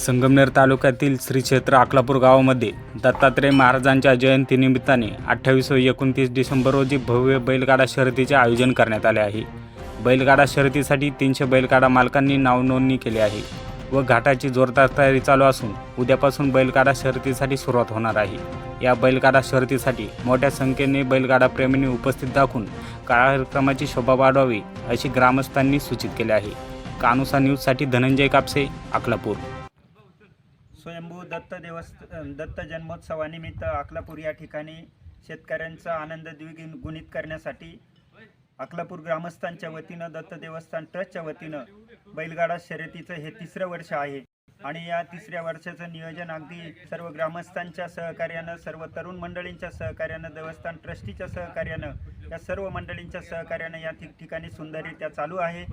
संगमनेर तालुक्यातील श्री क्षेत्र अकलापूर गावामध्ये दत्तात्रय महाराजांच्या जयंतीनिमित्ताने अठ्ठावीस व एकोणतीस डिसेंबर रोजी भव्य बैलगाडा शर्यतीचे आयोजन करण्यात आले आहे. बैलगाडा शर्यतीसाठी तीनशे बैलगाडा मालकांनी नावनोंदणी केली आहे व घाटाची जोरदार तयारी चालू असून उद्यापासून बैलगाडा शर्यतीसाठी सुरुवात होणार आहे. या बैलगाडा शर्यतीसाठी मोठ्या संख्येने बैलगाडा प्रेमींनी उपस्थित दाखवून कार्यक्रमाची शोभा वाढवावी अशी ग्रामस्थांनी सूचित केले आहे. कानुसा न्यूजसाठी धनंजय कापसे अकलापूर. स्वयंभू दत्त देवस्थ दत्त जन्मोत्सवानिमित्त अकलापूर या ठिकाणी शेतकऱ्यांचा आनंद द्विगुणित करण्यासाठी अकलापूर ग्रामस्थांच्या वतीनं दत्त देवस्थान ट्रस्टच्या वतीनं बैलगाडा शर्यतीचं हे तिसरं वर्ष आहे. आणि या तिसऱ्या वर्षाचं नियोजन अगदी सर्व ग्रामस्थांच्या सहकार्यानं सर्व तरुण मंडळींच्या सहकार्यानं देवस्थान ट्रस्टीच्या सहकार्यानं या सर्व मंडळींच्या सहकार्यानं या ठिक ठिकाणी सुंदररित्या चालू आहे.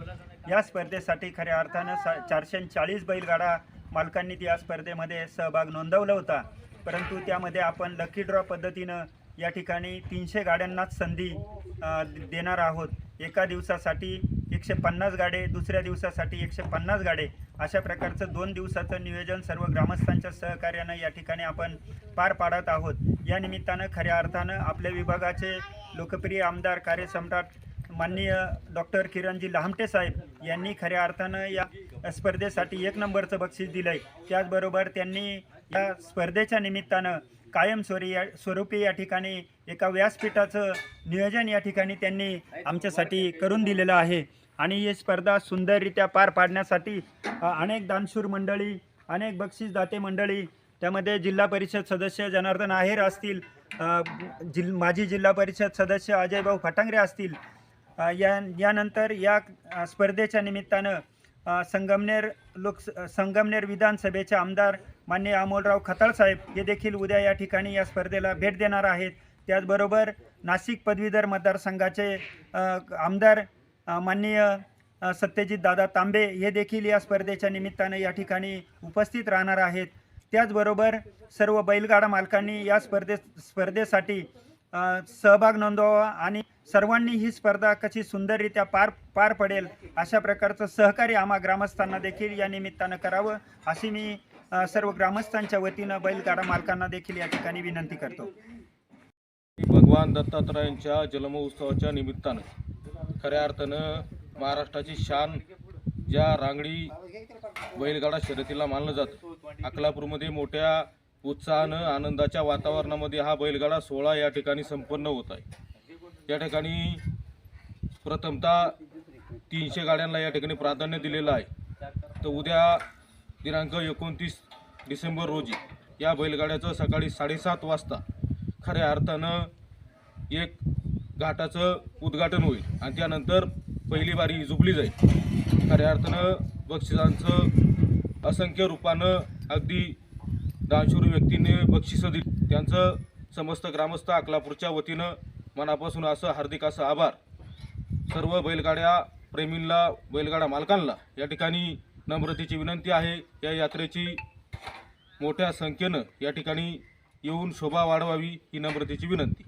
या स्पर्धेसाठी खऱ्या अर्थानं सा चारशे चाळीस बैलगाडा मालकांनी या स्पर्धेमध्ये सहभाग नोंदवला होता. परंतु त्यामध्ये आपण लकी ड्रॉ पद्धतीनं या ठिकाणी तीनशे गाड्यांनाच संधी देणार आहोत. एका दिवसासाठी एकशे पन्नास गाडे दुसऱ्या दिवसासाठी एकशे पन्नास गाडे. अशा प्रकारचं दोन दिवसाचं नियोजन सर्व ग्रामस्थांच्या सहकार्यानं या ठिकाणी आपण पार पाडत आहोत. या निमित्तानं खऱ्या अर्थानं आपल्या विभागाचे लोकप्रिय आमदार कार्यसम्राट माननीय डॉक्टर किरणजी लहामटे साहेब यांनी खऱ्या अर्थानं या स्पर्धेसाठी एक नंबरचं बक्षीस दिलं आहे त्याचबरोबर त्यांनी या स्पर्धेच्या निमित्तानं कायमस्वरी या स्वरूपी या ठिकाणी एका व्यासपीठाचं नियोजन या ठिकाणी त्यांनी आमच्यासाठी करून दिलेलं आहे. आणि ही स्पर्धा सुंदररित्या पार पाडण्यासाठी अनेक दानशूर मंडळी अनेक बक्षीसदाते मंडळी त्यामध्ये जिल्हा परिषद सदस्य जनार्दन आहेर असतील जिल माजी जिल्हा परिषद सदस्य अजयभाऊ फटांगरे असतील या यानंतर या स्पर्धेच्या निमित्तानं संगमनेर लोक संगमनेर विधानसभेचे आमदार मान्य अमोलराव खताळ साहेब हे देखील उद्या या ठिकाणी या स्पर्धेला भेट देणार आहेत. त्याचबरोबर नाशिक पदवीधर मतदारसंघाचे आमदार माननीय सत्यजित दादा तांबे हे देखील या स्पर्धेच्या निमित्तानं या ठिकाणी उपस्थित राहणार आहेत. त्याचबरोबर सर्व बैलगाडा मालकांनी या स्पर्धे स्पर्धेसाठी सहभाग नोंदवावा आणि सर्वांनी ही स्पर्धा कशी सुंदररित्या पार पार पडेल अशा प्रकारचं सहकार्य आम्हा ग्रामस्थांना देखील या निमित्तानं करावं अशी मी सर्व ग्रामस्थांच्या वतीनं बैलगाडा मालकांना देखील या ठिकाणी विनंती करतो. भगवान दत्तात्रयांच्या जन्मोत्सवाच्या निमित्तानं खऱ्या अर्थानं महाराष्ट्राची शान ज्या रांगडी बैलगाडा शर्यतीला मानलं जातं अकलापूरमध्ये मोठ्या उत्साहानं आनंदाच्या वातावरणामध्ये हा बैलगाडा सोहळा या ठिकाणी संपन्न होत आहे. या ठिकाणी प्रथमतः तीनशे गाड्यांना या ठिकाणी प्राधान्य दिलेलं आहे. तर उद्या दिनांक एकोणतीस डिसेंबर रोजी या बैलगाड्याचं सकाळी साडेसात वाजता खऱ्या अर्थानं एक घाटाचं उद्घाटन होईल आणि त्यानंतर पहिली बारी जुबली जाईल. खऱ्या अर्थानं बक्षिसांचं असंख्य रूपानं अगदी दानशूर व्यक्तीने बक्षिसं दिली. त्यांचं समस्त ग्रामस्थ अकलापूरच्या वतीनं मनापासून असं हार्दिक असं आभार. सर्व बैलगाड्या प्रेमींना बैलगाडा मालकांना या ठिकाणी नम्रतेची विनंती आहे. या यात्रेची मोठ्या संख्येनं या ठिकाणी येऊन शोभा वाढवावी ही नम्रतेची विनंती.